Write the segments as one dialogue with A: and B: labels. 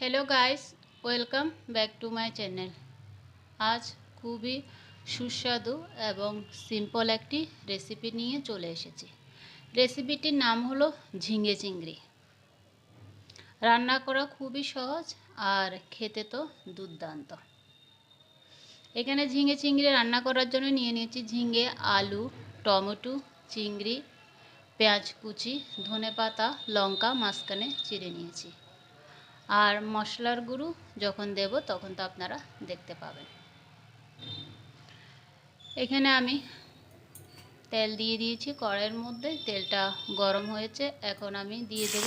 A: Hello guys welcome back to my channel আজ খুবই সুস্বাদু এবং সিম্পল একটি রেসিপি নিয়ে চলে এসেছি। রেসিপিটির নাম হলো ঝিঙে চিংড়ি। রান্না করা খুবই সহজ আর খেতে তো দুর্দান্ত। এখানে ঝিঙে চিংড়ি রান্না করার জন্য নিয়ে নিয়েছি ঝিঙে, আলু, টমেটো, চিংড়ি, পেঁয়াজ কুচি ধনে পাতা লঙ্কা, মাঝখানে চিড়ে নিয়েছি। আর মশলার গুঁড়ো যখন দেব, তখন তো আপনারা দেখতে পাবেন। এখানে আমি তেল দিয়ে দিয়েছি, কড়াইয়ের মধ্যে। তেলটা গরম হয়েছে, এখন আমি দিয়ে দেব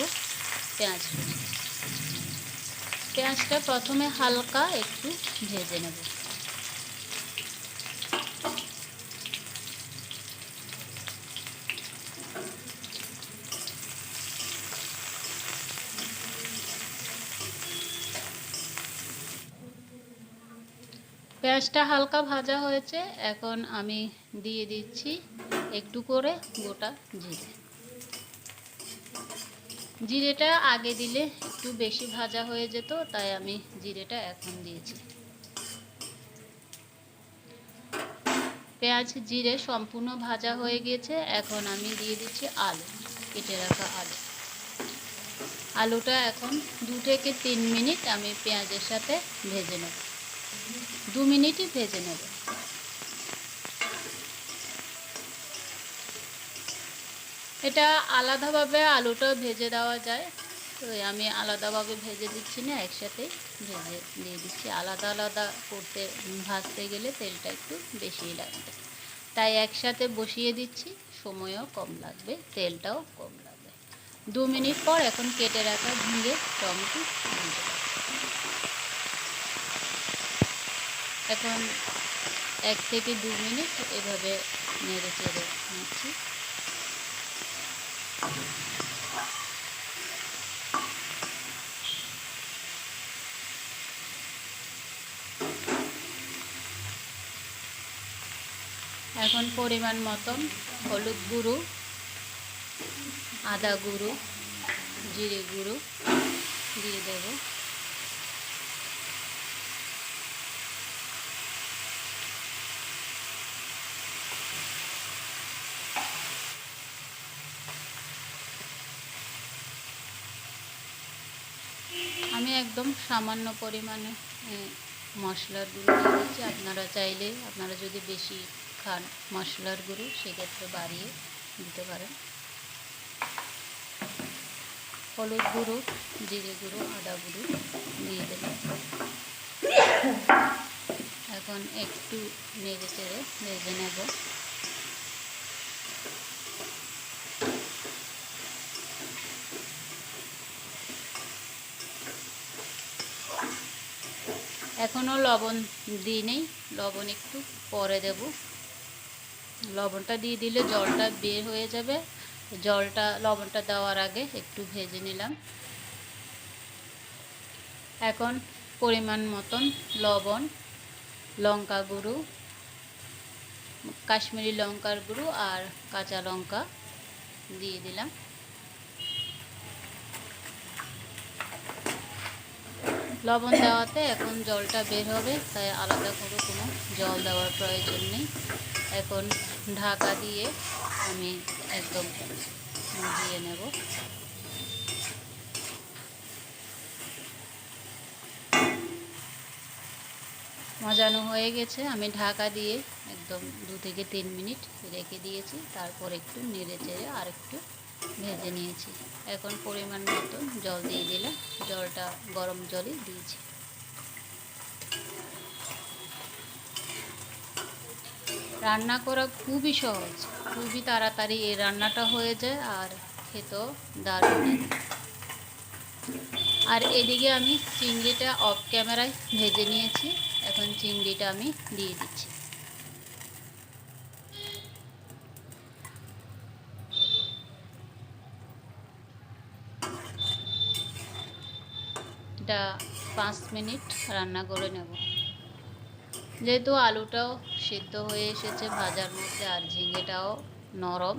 A: পেঁয়াজ। পেঁয়াজটা প্রথমে হালকা একটু ভেজে নেব। পেঁয়াজটা হালকা ভাজা হয়েছে, এখন আমি দিয়ে দিচ্ছি একটু করে গোটা জিরে। জিরেটা আগে দিলে একটু বেশি ভাজা হয়ে যেত, তাই আমি জিরেটা এখন দিয়েছি। পেঁয়াজ জিরে সম্পূর্ণ ভাজা হয়ে গিয়েছে এখন আমি দিয়ে দিচ্ছি আলু, কেটে রাখা আলু। আলুটা এখন দু থেকে তিন মিনিট আমি পেঁয়াজের সাথে ভেজে নেব। দু মিনিটই ভেজে নেব। এটা আলাদাভাবে আলুটা ভেজে দেওয়া যায়। তো আমি আলাদাভাবে ভেজে দিচ্ছি না, একসাথে ভেজে দিয়ে দিচ্ছি। আলাদা আলাদা করতে, ভাজতে গেলে তেলটা একটু বেশিই লাগবে। তাই একসাথে বসিয়ে দিচ্ছি, সময়ও কম লাগবে, তেলটাও কম লাগবে। দু মিনিট পর এখন কেটে রাখা ঝিঙে, টমেটো এখন এক থেকে দু মিনিট এভাবে নেড়ে চেড়ে নিচ্ছি। এখন পরিমাণ মতন হলুদ গুঁড়ো, আদা গুঁড়ো, জিরে গুঁড়ো দিয়ে দেবো। একদম সামান্য পরিমাণে মশলার গুঁড়ো দিয়েছি আপনারা চাইলে, আপনারা যদি বেশি খান মশলার গুঁড়ো, সেক্ষেত্রে বাড়িয়ে দিতে পারেন। হলুদ গুঁড়ো, জিরে গুঁড়ো, আদা গুঁড়ো দিয়ে দেবেন এখন একটু নেড়ে চেড়ে ভেজে নেব। এখনও লবণ দিই নেই, লবণ একটু পরে দেব। লবণটা দিয়ে দিলে জলটা বের হয়ে যাবে। জলটা, লবণটা দেওয়ার আগে একটু ভেজে নিলাম। এখন পরিমাণ মতন লবণ, লঙ্কা গুঁড়ো, কাশ্মীরি লঙ্কার গুঁড়ো আর কাঁচা লঙ্কা দিয়ে দিলাম। লবণ দেওয়াতে এখন জলটা বের হবে, তাই আলাদা করে কোনো জল দেওয়ার প্রয়োজন নেই। এখন ঢাকা দিয়ে আমি একদম দিয়ে নেব। মজানো হয়ে গেছে, আমি ঢাকা দিয়ে একদম দু থেকে তিন মিনিট রেখে দিয়েছি, তারপর একটু নেড়ে চেড়ে আর একটু ভেজে নিয়েছি। এখন পরিমাণ মতো জল দিয়ে দিলাম। জলটা গরম জলই দিয়েছি। রান্না করা খুবই সহজ। খুবই তাড়াতাড়ি এই রান্নাটা হয়ে যায় আর খেতেও দারুণ আর এদিকে আমি চিংড়িটা অফ ক্যামেরায় ভেজে নিয়েছি। এখন চিংড়িটা আমি দিয়ে দিচ্ছি। এটা পাঁচ মিনিট রান্না করে নেব। যেহেতু আলুটাও সিদ্ধ হয়ে এসেছে, ভাজার মধ্যে আর ঝিঙেটাও নরম,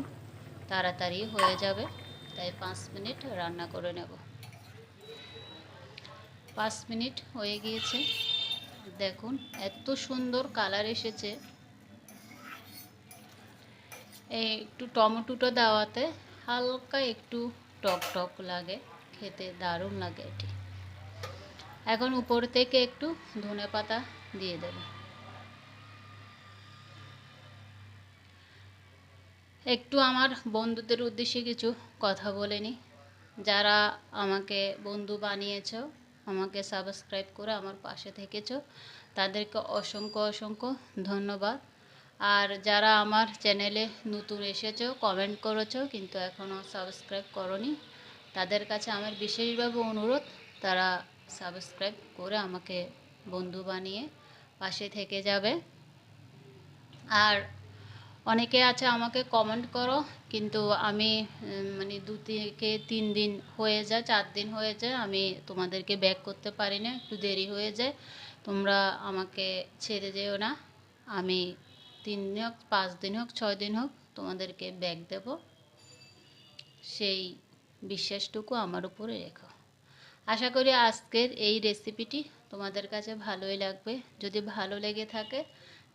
A: তাড়াতাড়ি হয়ে যাবে, তাই পাঁচ মিনিট রান্না করে নেব। পাঁচ মিনিট হয়ে গিয়েছে। দেখুন, এত সুন্দর কালার এসেছে। এই একটু টমেটোটা দেওয়াতে হালকা একটু টক টক লাগে, খেতে দারুণ লাগে এটি। এখন উপর থেকে একটু ধনে পাতা দিয়ে দেব। একটু আমার বন্ধুদের উদ্দেশ্যে কিছু কথা বলে নিই। যারা আমাকে বন্ধু বানিয়েছ, আমাকে সাবস্ক্রাইব করে আমার পাশে থেকেছ, তাদেরকে অসংখ্য অসংখ্য ধন্যবাদ। আর যারা আমার চ্যানেলে নতুন এসেছ কমেন্ট করেছ, কিন্তু এখনও সাবস্ক্রাইব করনি, তাদের কাছে আমার বিশেষভাবে অনুরোধ, তারা সাবস্ক্রাইব করে আমাকে বন্ধু বানিয়ে পাশে থেকে যাবে। আর অনেকে আছে আমাকে কমেন্ট করো, কিন্তু আমি মানে দু থেকে তিন দিন হয়ে যায়, চার দিন হয়ে যায়, আমি তোমাদেরকে ব্যাক করতে পারি না, একটু দেরি হয়ে যায়। তোমরা আমাকে ছেড়ে যেও না। আমি তিন দিন হোক, পাঁচ দিন হোক, ছয় দিন হোক, তোমাদেরকে ব্যাক দেব। সেই বিশ্বাসটুকু আমার উপরে রেখো। আশা করি আজকের এই রেসিপিটি তোমাদের কাছে ভালোই লাগবে। যদি ভালো লেগে থাকে,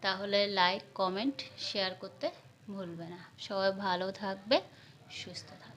A: তাহলে লাইক কমেন্ট শেয়ার করতে ভুলবে না। সবাই ভালো থাকবে, সুস্থ থাকবে।